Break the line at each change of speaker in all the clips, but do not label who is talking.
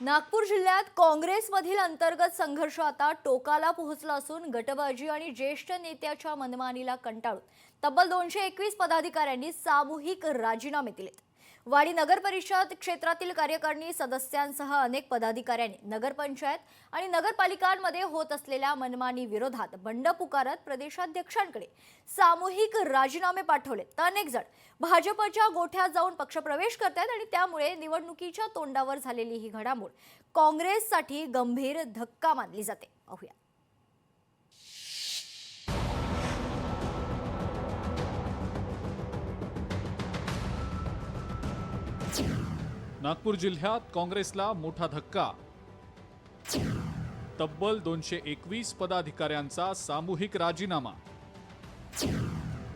नागपूर जिल्ह्यात काँग्रेसमधील अंतर्गत संघर्ष आता टोकाला पोहोचला असून गटबाजी आणि ज्येष्ठ नेत्याच्या मनमानीला कंटाळून तब्बल दोनशे एकवीस पदाधिकाऱ्यांनी सामूहिक राजीनामे दिलेत. वाडी नगर परिषद क्षेत्रातील कार्यकारिणी सदस्यांसह अनेक पदाधिकाऱ्यांनी नगरपंचायत आणि नगरपालिकांमध्ये होत असलेल्या मनमानी विरोधात बंड पुकारत प्रदेशाध्यक्षांकडे सामूहिक राजीनामे पाठवले. तर अनेक जण भाजपच्या गोठ्यात जाऊन पक्षप्रवेश करतात आणि त्यामुळे निवडणुकीच्या तोंडावर झालेली ही घडामोड काँग्रेससाठी गंभीर धक्का मानली जाते. पाहूया.
नागपूर जिल्ह्यात काँग्रेसला मोठा धक्का. तब्बल दोनशे एकवीस पदाधिकाऱ्यांचा सामूहिक राजीनामा.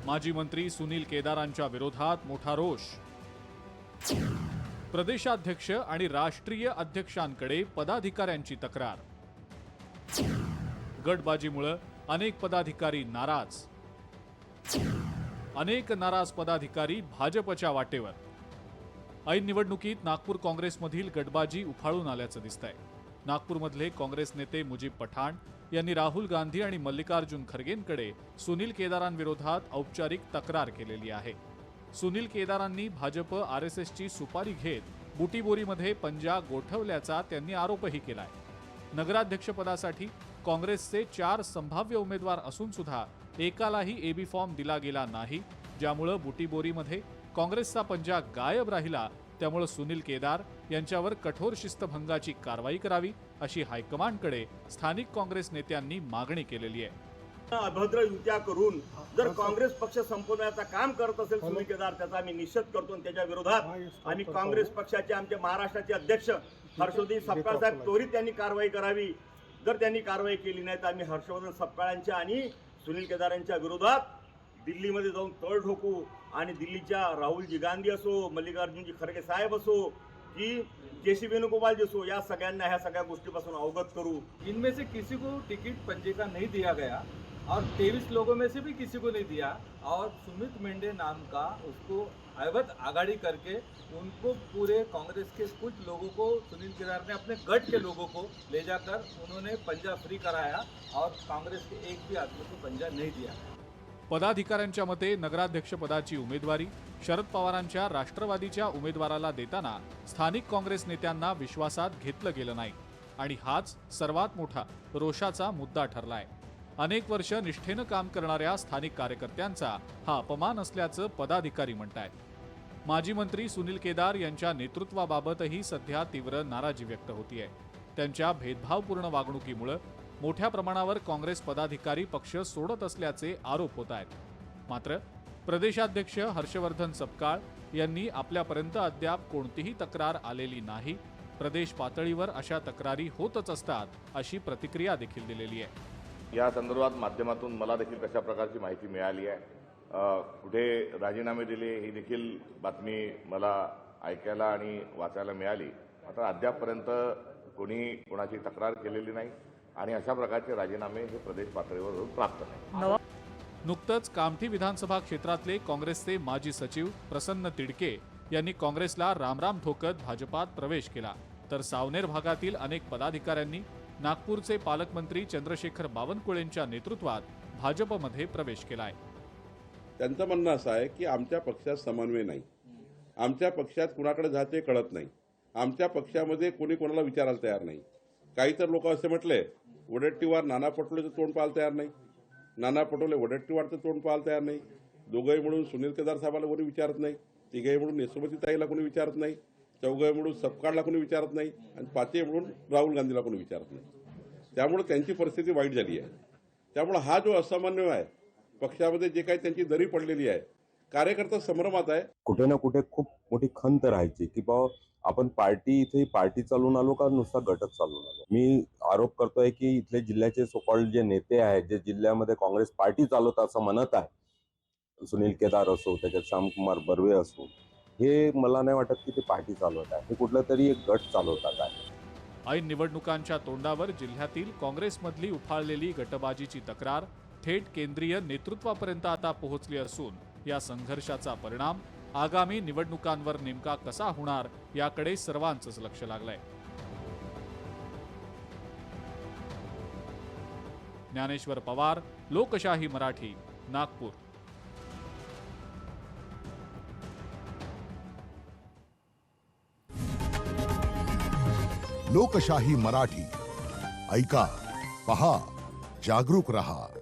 माजी मंत्री सुनील केदारांच्या विरोधात मोठा रोष. प्रदेशाध्यक्ष आणि राष्ट्रीय अध्यक्षांकडे पदाधिकाऱ्यांची तक्रार. गटबाजीमुळं अनेक पदाधिकारी नाराज. अनेक नाराज पदाधिकारी भाजपच्या वाटेवर. ऐन निवडणुकीत नागपूर काँग्रेसमधील गटबाजी उफाळून आल्याचं दिसतंय. नागपूरमधले काँग्रेस नेते मुजीब पठाण यांनी राहुल गांधी आणि मल्लिकार्जुन खरगेंकडे सुनील केदारांविरोधात औपचारिक तक्रार केलेली आहे. सुनील केदारांनी भाजप आर एस एसची सुपारी घेत बुटीबोरीमध्ये पंजा गोठवल्याचा त्यांनी आरोपही केलाय. नगराध्यक्षपदासाठी काँग्रेसचे चार संभाव्य उमेदवार असून सुद्धा एकालाही एबी फॉर्म दिला गेला नाही ज्यामुळं बुटीबोरीमध्ये काँग्रेसचा पंजा गायब राहिला त्यामुळे सुनील केदार यांच्यावर कठोर शिस्तभंगाची कारवाई करावी अशी हायकमांडकडे स्थानिक काँग्रेस नेत्यांनी मागणी केलेली आहे.
अभद्र युत्या करून जर काँग्रेस पक्ष संपवण्याचं काम करत असेल सुनील केदार त्याचा आम्ही निषेध करतो आणि त्याच्या विरोधात आम्ही काँग्रेस पक्षाचे आमचे महाराष्ट्राचे अध्यक्ष हर्षवर्धन सपकाळ साहेब त्वरित त्यांनी कारवाई करावी. जर त्यांनी कारवाई केली नाही तर आम्ही हर्षवर्धन सपकाळांच्या आणि सुनील केदार यांच्या विरोधात दिल्लीमध्ये जाऊन तळ ठोकू आणि दिल्लीच्या राहुलजी गांधी असो, मल्लिकार्जुनजी खरगे साहेब असो, की सी वेणुगोपालजी असो, या सगळ्यांना ह्या सगळ्या गोष्टीपासून अवगत करू.
इनमें से किसी को टिकट पंजिका नहीं दिया गया और तेईस लोगों में से भी किसी को नहीं दिया और सुमित मेंढे नाम का उसको अवैध आगाड़ी करके उनको पूरे कांग्रेस के कुछ लोगों को, सुनील केदार ने अपने गट के लोगों को ले जाकर उन्होंने पंजा फ्री कराया और कांग्रेस के एक भी आदमी को पंजा नहीं दिया।
पदाधिकाऱ्यांच्या मते नगराध्यक्षपदाची उमेदवारी शरद पवारांच्या राष्ट्रवादीच्या उमेदवाराला देताना स्थानिक काँग्रेस नेत्यांना विश्वासात घेतलं गेलं नाही. आणि हाच सर्वात मोठा रोषाचा मुद्दा ठरलाय. अनेक वर्ष निष्ठेनं काम करणाऱ्या स्थानिक कार्यकर्त्यांचा हा अपमान असल्याचं पदाधिकारी म्हणतायत. माजी मंत्री सुनील केदार यांच्या नेतृत्वाबाबतही सध्या तीव्र नाराजी व्यक्त होतीये. त्यांच्या भेदभावपूर्ण वागणुकीमुळे मोठ्या प्रमाणावर काँग्रेस पदाधिकारी पक्ष सोडत असल्याचे आरोप होत आहेत. मात्र प्रदेशाध्यक्ष हर्षवर्धन सपकाळ यांनी आपल्यापर्यंत अद्याप कोणतीही तक्रार आलेली नाही. प्रदेश पातळीवर अशा तक्रारी होतच असतात अशी प्रतिक्रिया देखील दिलेली आहे.
या संदर्भात माध्यमातून मला देखील कशा प्रकारची माहिती मिळाली आहे? कुठे राजीनामे दिले ही देखील बातमी मला ऐकायला आणि वाचायला मिळाली. मात्र अद्यापपर्यंत कोणी कोणाची तक्रार केलेली नाही. आणि अशा प्रकारचे राजीनामे हे प्रदेश पातळीवर प्राप्त नाही.
नुकतंच कामठी विधानसभा क्षेत्रातले काँग्रेसचे माजी सचिव प्रसन्न तिडके यांनी काँग्रेसला रामराम ठोकत भाजपात प्रवेश केला. तर सावनेर भागातील अनेक पदाधिकाऱ्यांनी नागपूरचे पालकमंत्री चंद्रशेखर बावनकुळेंच्या नेतृत्वात भाजपमध्ये प्रवेश केलाय.
त्यांचं म्हणणं असं आहे की आमच्या पक्षात समन्वय नाही. आमच्या पक्षात कुणाकडे जाते कळत नाही. आमच्या पक्षामध्ये कोणी कोणाला विचारायला तयार नाही. काही तर लोक असे म्हटले वडट्टीवार नाना पटोलेचं तोंड पाहायला तयार नाही. नाना पटोले वडट्टीवारचं तोंड पाहायला तयार नाही. दोघंही म्हणून सुनील केदार साहेबाला कोणी विचारत नाही. तिघही म्हणून यशोमती ताईला कोणी विचारत नाही. चौघही म्हणून सपकाळला कोणी विचारत नाही. आणि पाचही म्हणून राहुल गांधीला कोणी विचारत नाही. त्यामुळे त्यांची परिस्थिती वाईट झाली आहे. त्यामुळे हा जो असामान्य आहे पक्षामध्ये जे काही त्यांची दरी पडलेली आहे कार्यकर्ता संभ्रमात आहे.
कुठे ना कुठे खूप मोठी खंत राहायची की बाबा आपण पार्टी इथे पार्टी चालून आलो का नुसता गटच चालून आलो? मी आरोप करतोय की इथले जिल्ह्याचे सोकॉल्ड जे नेते आहेत जे जिल्ह्यामध्ये काँग्रेस पार्टी चालवतात असं म्हणत आहे सुनील केदार असो त्याच्यात श्यामकुमार बर्वे असो हे मला नाही वाटत की ते पार्टी चालवत आहे. हे कुठलं तरी एक गट चालवतात आहे.
ऐन निवडणुकांच्या तोंडावर जिल्ह्यातील काँग्रेसमधली उफाळलेली गटबाजीची तक्रार थेट केंद्रीय नेतृत्वापर्यंत आता पोहोचली असून या संघर्षाचा परिणाम आगामी निवडणुकांवर नेमका कसा होणार याकडे सर्वांचंच लक्ष लागलंय. ज्ञानेश्वर पवार लोकशाही मराठी नागपूर.
लोकशाही मराठी. ऐका पहा जागरूक रहा.